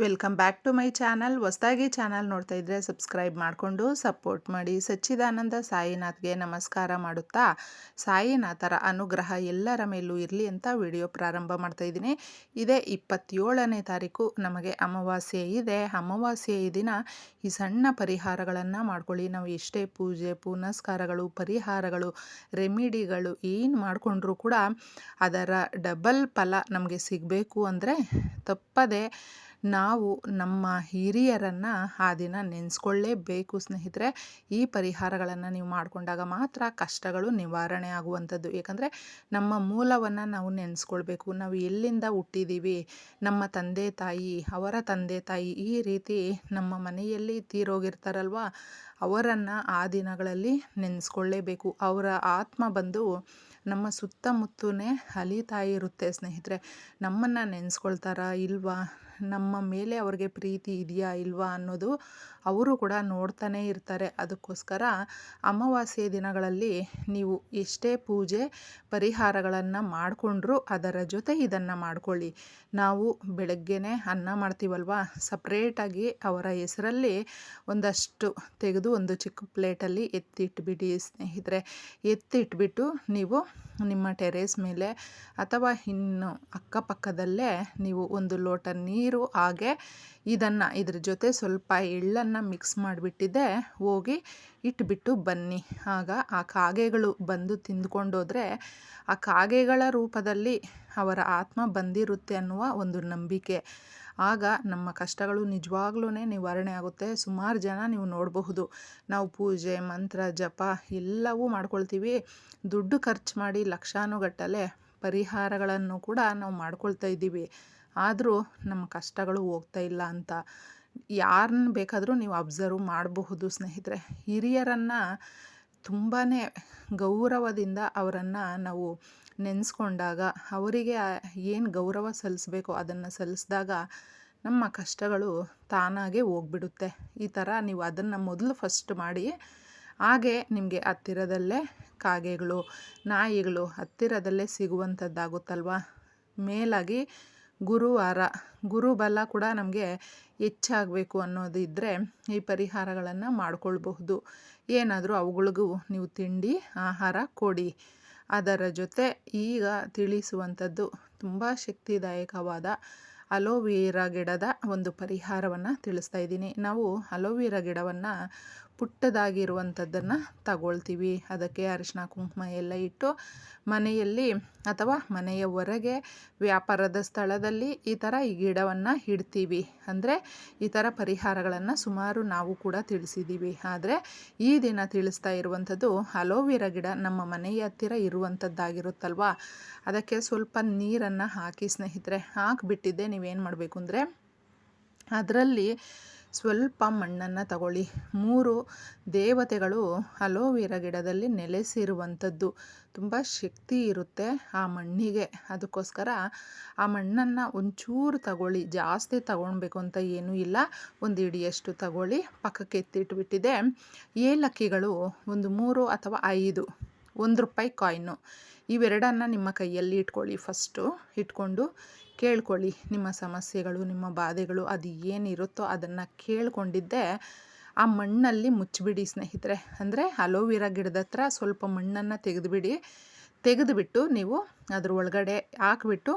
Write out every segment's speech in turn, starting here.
Welcome back to my channel. ಹೊಸದಾಗಿ channel ನೋಡ್ತಾ ಇದ್ದರೆ ಸಬ್ಸ್ಕ್ರೈಬ್ ಮಾಡಿಕೊಂಡು ಸಪೋರ್ಟ್ ಮಾಡಿ. ಸಚ್ಚಿದಾನಂದ ಸಾಯಿನಾಥ್ಗೆ ನಮಸ್ಕಾರ ಮಾಡುತ್ತಾ? ಸಾಯಿನಾಥರ ಅನುಗ್ರಹ ಎಲ್ಲರ ಮೇಲೂ ಇರಲಿ ಅಂತ ವಿಡಿಯೋ ಪ್ರಾರಂಭ ಮಾಡ್ತಾ ಇದ್ದೀನಿ. ಇದೇ ಇಪ್ಪತ್ತೇಳನೇ ತಾರೀಕು ನಮಗೆ ಅಮಾವಾಸ್ಯೆ ಇದೆ. ಅಮಾವಾಸ್ಯೆ ದಿನ ಈ ಸಣ್ಣ ಪರಿಹಾರಗಳನ್ನು ಮಾಡ್ಕೊಳ್ಳಿ. ನಾವು ಎಷ್ಟೇ ಪೂಜೆ, ಪುನಸ್ಕಾರಗಳು, ಪರಿಹಾರಗಳು, ರೆಮಿಡಿಗಳು ಏನು ಮಾಡಿಕೊಂಡ್ರೂ ಕೂಡ ಅದರ ಡಬಲ್ ಫಲ ನಮಗೆ ಸಿಗಬೇಕು ಅಂದರೆ ತಪ್ಪದೆ ನಾವು ನಮ್ಮ ಹಿರಿಯರನ್ನು ಆ ದಿನ ನೆನೆಸ್ಕೊಳ್ಳೇಬೇಕು, ಸ್ನೇಹಿತರೆ. ಈ ಪರಿಹಾರಗಳನ್ನು ನೀವು ಮಾಡಿಕೊಂಡಾಗ ಮಾತ್ರ ಕಷ್ಟಗಳು ನಿವಾರಣೆ ಆಗುವಂಥದ್ದು. ಏಕೆಂದರೆ ನಮ್ಮ ಮೂಲವನ್ನು ನಾವು ನೆನೆಸ್ಕೊಳ್ಬೇಕು. ನಾವು ಎಲ್ಲಿಂದ ಹುಟ್ಟಿದ್ದೀವಿ ನಮ್ಮ ತಂದೆ ತಾಯಿ, ಅವರ ತಂದೆ ತಾಯಿ ಈ ರೀತಿ ನಮ್ಮ ಮನೆಯಲ್ಲಿ ತೀರೋಗಿರ್ತಾರಲ್ವ? ಅವರನ್ನು ಆ ದಿನಗಳಲ್ಲಿ ನೆನೆಸ್ಕೊಳ್ಳೇಬೇಕು ಅವರ ಆತ್ಮ ಬಂದು ನಮ್ಮ ಸುತ್ತಮುತ್ತನೇ ಅಲಿತಾ ಇರುತ್ತೆ, ಸ್ನೇಹಿತರೆ. ನಮ್ಮನ್ನು ನೆನೆಸ್ಕೊಳ್ತಾರಾ, ಇಲ್ವಾ? ನಮ್ಮ ಮೇಲೆ ಅವ್ರಿಗೆ ಪ್ರೀತಿ ಇದೆಯಾ ಇಲ್ವಾ ಅನ್ನೋದು ಅವರು ಕೂಡ ನೋಡ್ತಾನೆ ಇರ್ತಾರೆ. ಅದಕ್ಕೋಸ್ಕರ ಅಮಾವಾಸ್ಯೆ ದಿನಗಳಲ್ಲಿ ನೀವು ಎಷ್ಟೇ ಪೂಜೆ ಪರಿಹಾರಗಳನ್ನು ಮಾಡಿಕೊಂಡ್ರೂ ಅದರ ಜೊತೆ ಇದನ್ನು ಮಾಡ್ಕೊಳ್ಳಿ. ನಾವು ಬೆಳಗ್ಗೆನೇ ಅನ್ನ ಮಾಡ್ತೀವಲ್ವ? ಸಪ್ರೇಟಾಗಿ ಅವರ ಹೆಸರಲ್ಲಿ ಒಂದಷ್ಟು ತೆಗೆದು ಒಂದು ಚಿಕ್ಕ ಪ್ಲೇಟಲ್ಲಿ ಎತ್ತಿಟ್ಬಿಡಿ ಸ್ನೇಹಿತರೆ. ಎತ್ತಿಟ್ಬಿಟ್ಟು ನೀವು ನಿಮ್ಮ ಟೆರೇಸ್ ಮೇಲೆ ಅಥವಾ ಇನ್ನು ಅಕ್ಕಪಕ್ಕದಲ್ಲೇ ನೀವು ಒಂದು ಲೋಟ ನೀರು ಹಾಗೆ ಇದನ್ನು ಇದ್ರ ಜೊತೆ ಸ್ವಲ್ಪ ಎಳ್ಳನ್ನು ಮಿಕ್ಸ್ ಮಾಡಿಬಿಟ್ಟಿದ್ದೆ ಹೋಗಿ ಇಟ್ಬಿಟ್ಟು ಬನ್ನಿ. ಆಗ ಆ ಕಾಗೆಗಳು ಬಂದು ತಿಂದ್ಕೊಂಡೋದ್ರೆ ಆ ಕಾಗೆಗಳ ರೂಪದಲ್ಲಿ ಅವರ ಆತ್ಮ ಬಂದಿರುತ್ತೆ ಅನ್ನುವ ಒಂದು ನಂಬಿಕೆ. ಆಗ ನಮ್ಮ ಕಷ್ಟಗಳು ನಿಜವಾಗ್ಲೂ ನಿವಾರಣೆ ಆಗುತ್ತೆ. ಸುಮಾರು ಜನ ನೀವು ನೋಡಬಹುದು. ನಾವು ಪೂಜೆ, ಮಂತ್ರ, ಜಪ ಎಲ್ಲವೂ ಮಾಡ್ಕೊಳ್ತೀವಿ. ದುಡ್ಡು ಖರ್ಚು ಮಾಡಿ ಲಕ್ಷಾನುಗಟ್ಟಲೆ ಪರಿಹಾರಗಳನ್ನು ಕೂಡ ನಾವು ಮಾಡ್ಕೊಳ್ತಾ ಇದ್ದೀವಿ. ಆದರೂ ನಮ್ಮ ಕಷ್ಟಗಳು ಹೋಗ್ತಾ ಇಲ್ಲ ಅಂತ ಯಾರನ್ನ ಬೇಕಾದರೂ ನೀವು ಅಬ್ಸರ್ವ್ ಮಾಡಬಹುದು ಸ್ನೇಹಿತರೆ. ಹಿರಿಯರನ್ನು ತುಂಬಾ ಗೌರವದಿಂದ ಅವರನ್ನು ನಾವು ನೆನೆಸ್ಕೊಂಡಾಗ ಅವರಿಗೆ ಏನು ಗೌರವ ಸಲ್ಲಿಸ್ಬೇಕೋ ಅದನ್ನು ಸಲ್ಲಿಸಿದಾಗ ನಮ್ಮ ಕಷ್ಟಗಳು ತಾನಾಗೆ ಹೋಗ್ಬಿಡುತ್ತೆ. ಈ ಥರ ನೀವು ಅದನ್ನು ಮೊದಲು ಫಸ್ಟ್ ಮಾಡಿ ಹಾಗೆ ನಿಮಗೆ ಹತ್ತಿರದಲ್ಲೇ ಕಾಗೆಗಳು, ನಾಯಿಗಳು ಹತ್ತಿರದಲ್ಲೇ ಸಿಗುವಂಥದ್ದಾಗುತ್ತಲ್ವ ಮೇಲಾಗಿ ಗುರುವಾರ, ಗುರುಬಲ ಕೂಡ ನಮಗೆ ಹೆಚ್ಚಾಗಬೇಕು ಅನ್ನೋದು ಇದ್ದರೆ ಈ ಪರಿಹಾರಗಳನ್ನು ಮಾಡಿಕೊಳ್ಬಹುದು. ಏನಾದರೂ ಅವುಗಳಿಗೂ ನೀವು ತಿಂಡಿ, ಆಹಾರ ಕೊಡಿ. ಅದರ ಜೊತೆ ಈಗ ತಿಳಿಸುವಂಥದ್ದು ತುಂಬ ಶಕ್ತಿದಾಯಕವಾದ ಅಲೋವೆರಾ ಗಿಡದ ಒಂದು ಪರಿಹಾರವನ್ನು ತಿಳಿಸ್ತಾ ಇದ್ದೀನಿ. ನಾವು ಅಲೋವೆರಾ ಗಿಡವನ್ನು ಪುಟ್ಟದಾಗಿರುವಂಥದ್ದನ್ನು ತಗೊಳ್ತೀವಿ. ಅದಕ್ಕೆ ಅರಿಶಿನ ಕುಂಕುಮ ಎಲ್ಲ ಇಟ್ಟು ಮನೆಯಲ್ಲಿ ಅಥವಾ ಮನೆಯ ಹೊರಗೆ ವ್ಯಾಪಾರದ ಸ್ಥಳದಲ್ಲಿ ಈ ಥರ ಈ ಗಿಡವನ್ನು ಇಡ್ತೀವಿ. ಅಂದರೆ ಈ ಥರ ಪರಿಹಾರಗಳನ್ನು ಸುಮಾರು ನಾವು ಕೂಡ ತಿಳಿಸಿದ್ದೀವಿ ಆದರೆ ಈ ದಿನ ತಿಳಿಸ್ತಾ ಇರುವಂಥದ್ದು ಅಲೋವೆರಾ ಗಿಡ ನಮ್ಮ ಮನೆಯ ಹತ್ತಿರ ಇರುವಂಥದ್ದಾಗಿರುತ್ತಲ್ವ? ಅದಕ್ಕೆ ಸ್ವಲ್ಪ ನೀರನ್ನು ಹಾಕಿ ಸ್ನೇಹಿತರೆ, ಹಾಕಿಬಿಟ್ಟಿದ್ದೆ ನೀವೇನು ಮಾಡಬೇಕು ಅಂದರೆ, ಅದರಲ್ಲಿ ಸ್ವಲ್ಪ ಮಣ್ಣನ್ನು ತಗೊಳ್ಳಿ. ಮೂರು ದೇವತೆಗಳು ಅಲೋವೆರಾ ಗಿಡದಲ್ಲಿ ನೆಲೆಸಿರುವಂಥದ್ದು. ತುಂಬ ಶಕ್ತಿ ಇರುತ್ತೆ ಆ ಮಣ್ಣಿಗೆ. ಅದಕ್ಕೋಸ್ಕರ ಆ ಮಣ್ಣನ್ನು ಒಂಚೂರು ತಗೊಳ್ಳಿ. ಜಾಸ್ತಿ ತಗೊಳ್ಬೇಕು ಅಂತ ಏನೂ ಇಲ್ಲ. ಒಂದು ಹಿಡಿಯಷ್ಟು ತಗೊಳ್ಳಿ. ಪಕ್ಕಕ್ಕೆ ಎತ್ತಿಟ್ಬಿಟ್ಟಿದೆ. ಏಲಕ್ಕಿಗಳು ಒಂದು ಮೂರು ಅಥವಾ ಐದು. ಒಂದು ರೂಪಾಯಿ ಕಾಯಿನು. ಇವೆರಡನ್ನು ನಿಮ್ಮ ಕೈಯಲ್ಲಿ ಇಟ್ಕೊಳ್ಳಿ. ಫಸ್ಟು ಇಟ್ಕೊಂಡು ಕೇಳ್ಕೊಳ್ಳಿ ನಿಮ್ಮ ಸಮಸ್ಯೆಗಳು, ನಿಮ್ಮ ಬಾಧೆಗಳು ಅದು ಏನಿರುತ್ತೋ ಅದನ್ನು ಕೇಳ್ಕೊಂಡಿದ್ದೆ ಆ ಮಣ್ಣಲ್ಲಿ ಮುಚ್ಚಿಬಿಡಿ ಸ್ನೇಹಿತರೆ. ಅಂದರೆ ಅಲೋವಿರಾ ಗಿಡದ ಹತ್ರ ಸ್ವಲ್ಪ ಮಣ್ಣನ್ನು ತೆಗೆದುಬಿಡಿ. ತೆಗೆದುಬಿಟ್ಟು ನೀವು ಅದ್ರ ಒಳಗಡೆ ಹಾಕ್ಬಿಟ್ಟು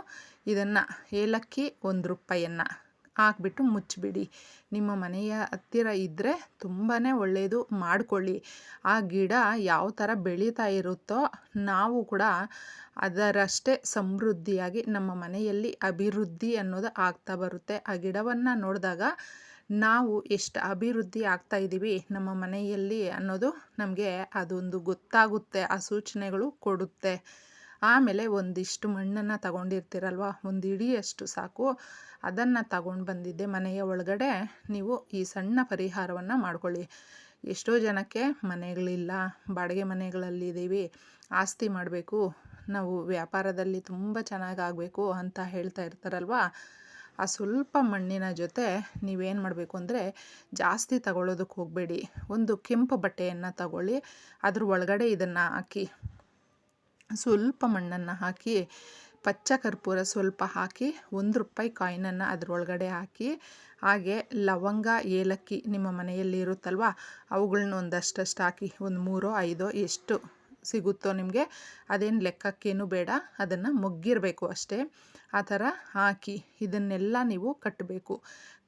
ಇದನ್ನು ಏಲಕ್ಕಿ ಒಂದು ರೂಪಾಯಿಯನ್ನು ಹಾಕ್ಬಿಟ್ಟು ಮುಚ್ಚಿಬಿಡಿ. ನಿಮ್ಮ ಮನೆಯ ಹತ್ತಿರ ಇದ್ದರೆ ತುಂಬಾ ಒಳ್ಳೆಯದು ಮಾಡಿಕೊಳ್ಳಿ. ಆ ಗಿಡ ಯಾವ ಥರ ಬೆಳೀತಾ ಇರುತ್ತೋ ನಾವು ಕೂಡ ಅದರಷ್ಟೇ ಸಮೃದ್ಧಿಯಾಗಿ ನಮ್ಮ ಮನೆಯಲ್ಲಿ ಅಭಿವೃದ್ಧಿ ಅನ್ನೋದು ಆಗ್ತಾ ಬರುತ್ತೆ. ಆ ಗಿಡವನ್ನು ನೋಡಿದಾಗ ನಾವು ಎಷ್ಟು ಅಭಿವೃದ್ಧಿ ಆಗ್ತಾ ಇದ್ದೀವಿ ನಮ್ಮ ಮನೆಯಲ್ಲಿ ಅನ್ನೋದು ನಮಗೆ ಅದೊಂದು ಗೊತ್ತಾಗುತ್ತೆ, ಆ ಸೂಚನೆಗಳು ಕೊಡುತ್ತೆ. ಆಮೇಲೆ ಒಂದಿಷ್ಟು ಮಣ್ಣನ್ನು ತಗೊಂಡಿರ್ತೀರಲ್ವ? ಒಂದು ಇಡಿಯಷ್ಟು ಸಾಕು. ಅದನ್ನು ತಗೊಂಡು ಬಂದಿದ್ದೆ ಮನೆಯ ಒಳಗಡೆ. ನೀವು ಈ ಸಣ್ಣ ಪರಿಹಾರವನ್ನು ಮಾಡ್ಕೊಳ್ಳಿ. ಎಷ್ಟೋ ಜನಕ್ಕೆ ಮನೆಗಳಿಲ್ಲ, ಬಾಡಿಗೆ ಮನೆಗಳಲ್ಲಿದ್ದೀವಿ, ಆಸ್ತಿ ಮಾಡಬೇಕು, ನಾವು ವ್ಯಾಪಾರದಲ್ಲಿ ತುಂಬ ಚೆನ್ನಾಗಿ ಆಗಬೇಕು ಅಂತ ಹೇಳ್ತಾ ಇರ್ತಾರಲ್ವ? ಆ ಸ್ವಲ್ಪ ಮಣ್ಣಿನ ಜೊತೆ ನೀವೇನು ಮಾಡಬೇಕು ಅಂದರೆ ಜಾಸ್ತಿ ತಗೊಳ್ಳೋದಕ್ಕೆ ಹೋಗಬೇಡಿ. ಒಂದು ಕೆಂಪು ಬಟ್ಟೆಯನ್ನು ತಗೊಳ್ಳಿ, ಅದ್ರ ಒಳಗಡೆ ಇದನ್ನು ಹಾಕಿ. ಸ್ವಲ್ಪ ಮಣ್ಣನ್ನು ಹಾಕಿ, ಪಚ್ಚ ಕರ್ಪೂರ ಸ್ವಲ್ಪ ಹಾಕಿ, ಒಂದು ರೂಪಾಯಿ ಕಾಯಿನನ್ನು ಅದರೊಳಗಡೆ ಹಾಕಿ, ಹಾಗೆ ಲವಂಗ, ಏಲಕ್ಕಿ ನಿಮ್ಮ ಮನೆಯಲ್ಲಿ ಇರುತ್ತಲ್ವ ಅವುಗಳನ್ನ ಒಂದಷ್ಟಷ್ಟು ಹಾಕಿ, ಒಂದು ಮೂರೋ, ಐದೋ, ಎಷ್ಟು ಸಿಗುತ್ತೋ ನಿಮಗೆ, ಅದೇನು ಲೆಕ್ಕಕ್ಕೇನು ಬೇಡ, ಅದನ್ನು ಮೊಗ್ಗಿರಬೇಕು ಅಷ್ಟೇ. ಆ ಥರ ಹಾಕಿ, ಇದನ್ನೆಲ್ಲ ನೀವು ಕಟ್ಟಬೇಕು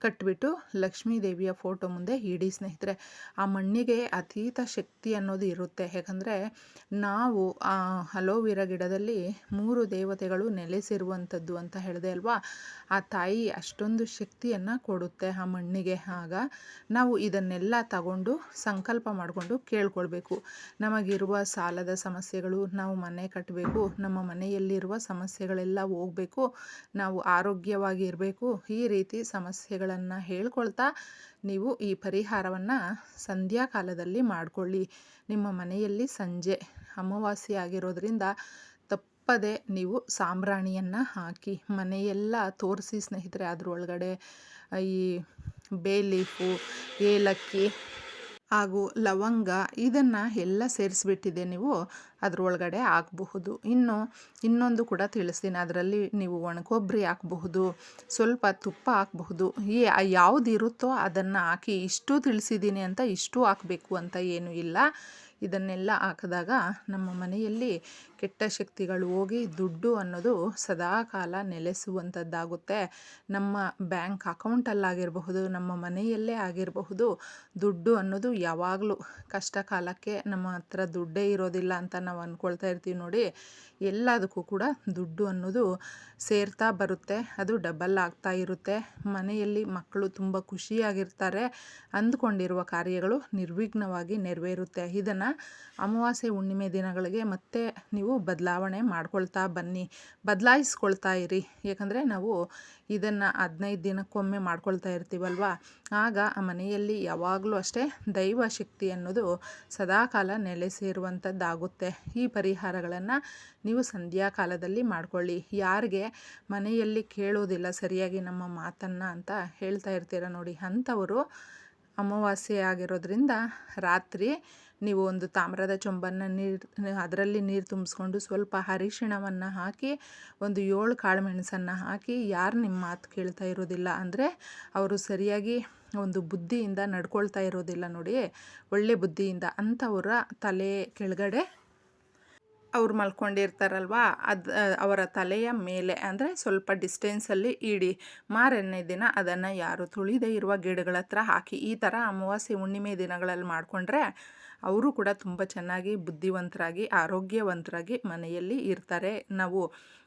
ಕಟ್ಟಿಬಿಟ್ಟು ಲಕ್ಷ್ಮೀ ದೇವಿಯ ಫೋಟೋ ಮುಂದೆ ಇಡೀ ಸ್ನೇಹಿತರೆ. ಆ ಮಣ್ಣಿಗೆ ಅತೀತ ಶಕ್ತಿ ಅನ್ನೋದು ಇರುತ್ತೆ. ಯಾಕಂದರೆ ನಾವು ಆ ಹಲೋವಿರ ಗಿಡದಲ್ಲಿ ಮೂರು ದೇವತೆಗಳು ನೆಲೆಸಿರುವಂಥದ್ದು ಅಂತ ಹೇಳಿದೆ ಅಲ್ವಾ? ಆ ತಾಯಿ ಅಷ್ಟೊಂದು ಶಕ್ತಿಯನ್ನು ಕೊಡುತ್ತೆ ಆ ಮಣ್ಣಿಗೆ. ಆಗ ನಾವು ಇದನ್ನೆಲ್ಲ ತಗೊಂಡು ಸಂಕಲ್ಪ ಮಾಡಿಕೊಂಡು ಕೇಳ್ಕೊಳ್ಬೇಕು. ನಮಗಿರುವ ಸಾಲದ ಸಮಸ್ಯೆಗಳು, ನಾವು ಮನೆ ಕಟ್ಟಬೇಕು ನಮ್ಮ ಮನೆಯಲ್ಲಿರುವ ಸಮಸ್ಯೆಗಳೆಲ್ಲ ಹೋಗಬೇಕು, ನಾವು ಆರೋಗ್ಯವಾಗಿ ಇರಬೇಕು ಈ ರೀತಿ ಸಮಸ್ಯೆಗಳನ್ನು ಹೇಳ್ಕೊಳ್ತಾ ನೀವು ಈ ಪರಿಹಾರವನ್ನು ಸಂಧ್ಯಾ ಕಾಲದಲ್ಲಿ ಮಾಡಿಕೊಳ್ಳಿ. ನಿಮ್ಮ ಮನೆಯಲ್ಲಿ ಸಂಜೆ ಅಮಾವಾಸ್ಯೆ ಆಗಿರೋದ್ರಿಂದ ತಪ್ಪದೆ ನೀವು ಸಾಂಬ್ರಾಣಿಯನ್ನು ಹಾಕಿ, ಮನೆಯೆಲ್ಲ ತೋರಿಸಿ ಸ್ನೇಹಿತರೆ ಅದರೊಳಗಡೆ ಈ ಬೇ ಲೀಫು ಏಲಕ್ಕಿ ಹಾಗೂ ಲವಂಗ ಇದನ್ನು ಎಲ್ಲ ಸೇರಿಸ್ಬಿಟ್ಟಿದೆ ನೀವು ಅದರೊಳಗಡೆ ಹಾಕಬಹುದು. ಇನ್ನು ಇನ್ನೊಂದು ಕೂಡ ತಿಳಿಸ್ತೀನಿ. ಅದರಲ್ಲಿ ನೀವು ಒಣಕೊಬ್ಬರಿ ಹಾಕಬಹುದು, ಸ್ವಲ್ಪ ತುಪ್ಪ ಹಾಕಬಹುದು. ಈ ಯಾವುದು ಇರುತ್ತೋ ಅದನ್ನು ಹಾಕಿ ಇಷ್ಟು ತಿಳಿಸಿದ್ದೀನಿ ಅಂತ ಇಷ್ಟು ಹಾಕಬೇಕು ಅಂತ ಏನೂ ಇಲ್ಲ. ಇದನ್ನೆಲ್ಲ ಹಾಕಿದಾಗ ನಮ್ಮ ಮನೆಯಲ್ಲಿ ಕೆಟ್ಟ ಶಕ್ತಿಗಳು ಹೋಗಿ ದುಡ್ಡು ಅನ್ನೋದು ಸದಾಕಾಲ ನೆಲೆಸುವಂಥದ್ದಾಗುತ್ತೆ. ನಮ್ಮ ಬ್ಯಾಂಕ್ ಅಕೌಂಟಲ್ಲಾಗಿರಬಹುದು, ನಮ್ಮ ಮನೆಯಲ್ಲೇ ಆಗಿರಬಹುದು, ದುಡ್ಡು ಅನ್ನೋದು ಯಾವಾಗಲೂ ಕಷ್ಟ ಕಾಲಕ್ಕೆ ನಮ್ಮ ಹತ್ರ ದುಡ್ಡೇ ಇರೋದಿಲ್ಲ ಅಂತ ನಾವು ಅಂದ್ಕೊಳ್ತಾ ಇರ್ತೀವಿ ನೋಡಿ. ಎಲ್ಲದಕ್ಕೂ ಕೂಡ ದುಡ್ಡು ಅನ್ನೋದು ಸೇರ್ತಾ ಬರುತ್ತೆ, ಅದು ಡಬಲ್ ಆಗ್ತಾ ಇರುತ್ತೆ. ಮನೆಯಲ್ಲಿ ಮಕ್ಕಳು ತುಂಬ ಖುಷಿಯಾಗಿರ್ತಾರೆ. ಅಂದ್ಕೊಂಡಿರುವ ಕಾರ್ಯಗಳು ನಿರ್ವಿಘ್ನವಾಗಿ ನೆರವೇರುತ್ತೆ. ಇದನ್ನು ಅಮಾವಾಸ್ಯೆ ಹುಣ್ಣಿಮೆ ದಿನಗಳಿಗೆ ಮತ್ತೆ ನೀವು ಬದಲಾವಣೆ ಮಾಡ್ಕೊಳ್ತಾ ಬನ್ನಿ, ಬದಲಾಯಿಸ್ಕೊಳ್ತಾ ಇರಿ. ಯಾಕಂದರೆ ನಾವು ಇದನ್ನು ಹದಿನೈದು ದಿನಕ್ಕೊಮ್ಮೆ ಮಾಡ್ಕೊಳ್ತಾ ಇರ್ತೀವಲ್ವ? ಆಗ ಆ ಮನೆಯಲ್ಲಿ ಯಾವಾಗಲೂ ಅಷ್ಟೇ ದೈವ ಶಕ್ತಿ ಅನ್ನೋದು ಸದಾಕಾಲ ನೆಲೆಸಿರುವಂಥದ್ದಾಗುತ್ತೆ ಈ ಪರಿಹಾರಗಳನ್ನು ನೀವು ಸಂಧ್ಯಾ ಕಾಲದಲ್ಲಿ ಮಾಡ್ಕೊಳ್ಳಿ. ಯಾರಿಗೆ ಮನೆಯಲ್ಲಿ ಕೇಳೋದಿಲ್ಲ ಸರಿಯಾಗಿ ನಮ್ಮ ಮಾತನ್ನು ಅಂತ ಹೇಳ್ತಾ ಇರ್ತೀರ ನೋಡಿ. ಅಂಥವರು ಅಮಾವಾಸ್ಯೆ ಆಗಿರೋದ್ರಿಂದ ರಾತ್ರಿ ನೀವು ಒಂದು ತಾಮ್ರದ ಚೊಂಬನ್ನು ನೀರು, ಅದರಲ್ಲಿ ನೀರು ತುಂಬಿಸ್ಕೊಂಡು ಸ್ವಲ್ಪ ಅರಿಶಿಣವನ್ನು ಹಾಕಿ, ಒಂದು ಏಳು ಕಾಳು ಮೆಣಸನ್ನು ಹಾಕಿ, ಯಾರು ನಿಮ್ಮ ಮಾತು ಕೇಳ್ತಾ ಇರೋದಿಲ್ಲ ಅಂದರೆ ಅವರು ಸರಿಯಾಗಿ ಒಂದು ಬುದ್ಧಿಯಿಂದ ನಡ್ಕೊಳ್ತಾ ಇರೋದಿಲ್ಲ ನೋಡಿ, ಒಳ್ಳೆ ಬುದ್ಧಿಯಿಂದ ಅಂಥವರ ತಲೆ ಕೆಳಗಡೆ ಅವ್ರು ಮಲ್ಕೊಂಡಿರ್ತಾರಲ್ವ, ಅದು, ಅವರ ತಲೆಯ ಮೇಲೆ ಅಂದರೆ ಸ್ವಲ್ಪ ಡಿಸ್ಟೆನ್ಸಲ್ಲಿ ಇಡಿ. ಮಾರನೇ ದಿನ ಅದನ್ನು ಯಾರು ತುಳಿದೇ ಇರುವ ಗಿಡಗಳ ಹತ್ರ ಹಾಕಿ. ಈ ಥರ ಅಮಾವಾಸ್ಯೆ ಹುಣ್ಣಿಮೆ ದಿನಗಳಲ್ಲಿ ಮಾಡಿಕೊಂಡ್ರೆ ಅವರು ಕೂಡ ತುಂಬ ಚೆನ್ನಾಗಿ ಬುದ್ಧಿವಂತರಾಗಿ ಆರೋಗ್ಯವಂತರಾಗಿ ಮನೆಯಲ್ಲಿ ಇರ್ತಾರೆ. ನಾವು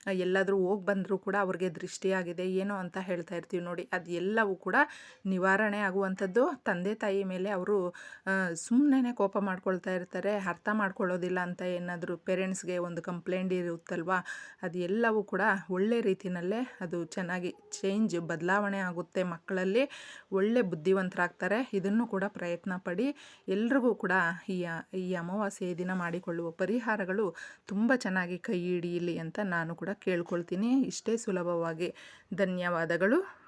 ಎಲ್ಲಾದರೂ ಹೋಗಿ ಬಂದರೂ ಕೂಡ ಅವ್ರಿಗೆ ದೃಷ್ಟಿಯಾಗಿದೆ ಏನೋ ಅಂತ ಹೇಳ್ತಾ ಇರ್ತೀವಿ ನೋಡಿ. ಅದು ಕೂಡ ನಿವಾರಣೆ ಆಗುವಂಥದ್ದು. ತಂದೆ ತಾಯಿ ಮೇಲೆ ಅವರು ಸುಮ್ಮನೆ ಕೋಪ ಮಾಡ್ಕೊಳ್ತಾ ಇರ್ತಾರೆ, ಅರ್ಥ ಮಾಡ್ಕೊಳ್ಳೋದಿಲ್ಲ ಅಂತ ಏನಾದರೂ ಪೇರೆಂಟ್ಸ್ಗೆ ಒಂದು ಕಂಪ್ಲೇಂಟ್ ಇರುತ್ತಲ್ವಾ? ಅದು ಎಲ್ಲವೂ ಕೂಡ ಒಳ್ಳೆ ರೀತಿಯಲ್ಲೇ ಅದು ಚೆನ್ನಾಗಿ ಚೇಂಜ್, ಬದಲಾವಣೆ ಆಗುತ್ತೆ ಮಕ್ಕಳಲ್ಲಿ. ಒಳ್ಳೆ ಬುದ್ಧಿವಂತರಾಗ್ತಾರೆ. ಇದನ್ನು ಕೂಡ ಪ್ರಯತ್ನ ಪಡಿ. ಎಲ್ರಿಗೂ ಕೂಡ ಈ ಈ ಅಮಾವಾಸ್ಯೆ ದಿನ ಮಾಡಿಕೊಳ್ಳುವ ಪರಿಹಾರಗಳು ತುಂಬ ಚೆನ್ನಾಗಿ ಕೈ ಹಿಡಿಯಲಿ ಅಂತ ನಾನು ಕೂಡ ಕೇಳ್ಕೊಳ್ತೀನಿ. ಇಷ್ಟೇ ಸುಲಭವಾಗಿ. ಧನ್ಯವಾದಗಳು.